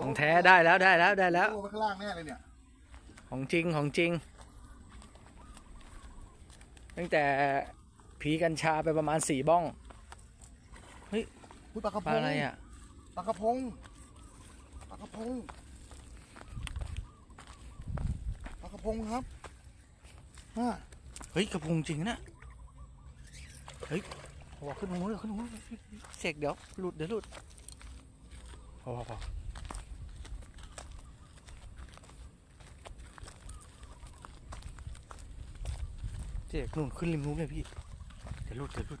ของแท้ได้แล้วได้แล้วได้แล้ว โอ้ไปข้างล่างแน่เลยเนี่ย ของจริงของจริง ตั้งแต่ผีกัญชาไปประมาณสี่บ้องอุ้ยปลากระพปลางอะไรอะ ปลากระพงปลากระพงปลากระพงครับอ่าเฮ้ยกระพุงจริงนะ เฮ้ยพอขึ้นตรงนู้นเลยขึ้นตรงนู้นเลยเสกเดี๋ยวหลุดเดี๋ยวหลุดพอพอพอ เสกนู่นขึ้นริมนู้นเลยพี่เดี๋ยวหลุดเดี๋ยวหลุด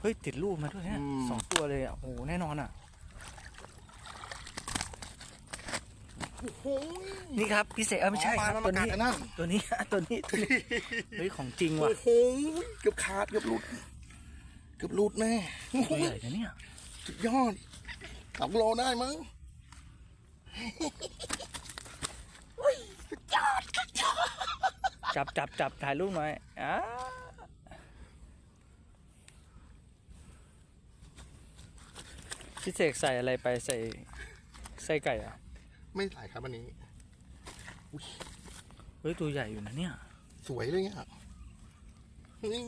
เฮ้ย ติดรูปมาด้วยเนี่ยสองตัวเลยอะโอ้โหแน่นอนอะโอ้โหนี่ครับพี่เสกเออไม่ใช่อ๋อครับปตัลาวมันนี้กัดกันนั่นตัวนี้ตัวนี้ตัวนี้เฮ้ยของจริงว่ะโอ้โหเกือบขาดเกือบหลุดเกือบหลุดแน่โอ้โหตัวใหญ่นะเนี่ยสุดยอดสองโลได้มั้ง จับจับจับถ่ายรูปหน่อยอ่าพี่เสกใส่อะไรไปใส่ใส่ไก่อะไม่ถ่ายครับอันนี้เฮ้ยตัวใหญ่อยู่นะเนี่ย สวยเลยอะนี่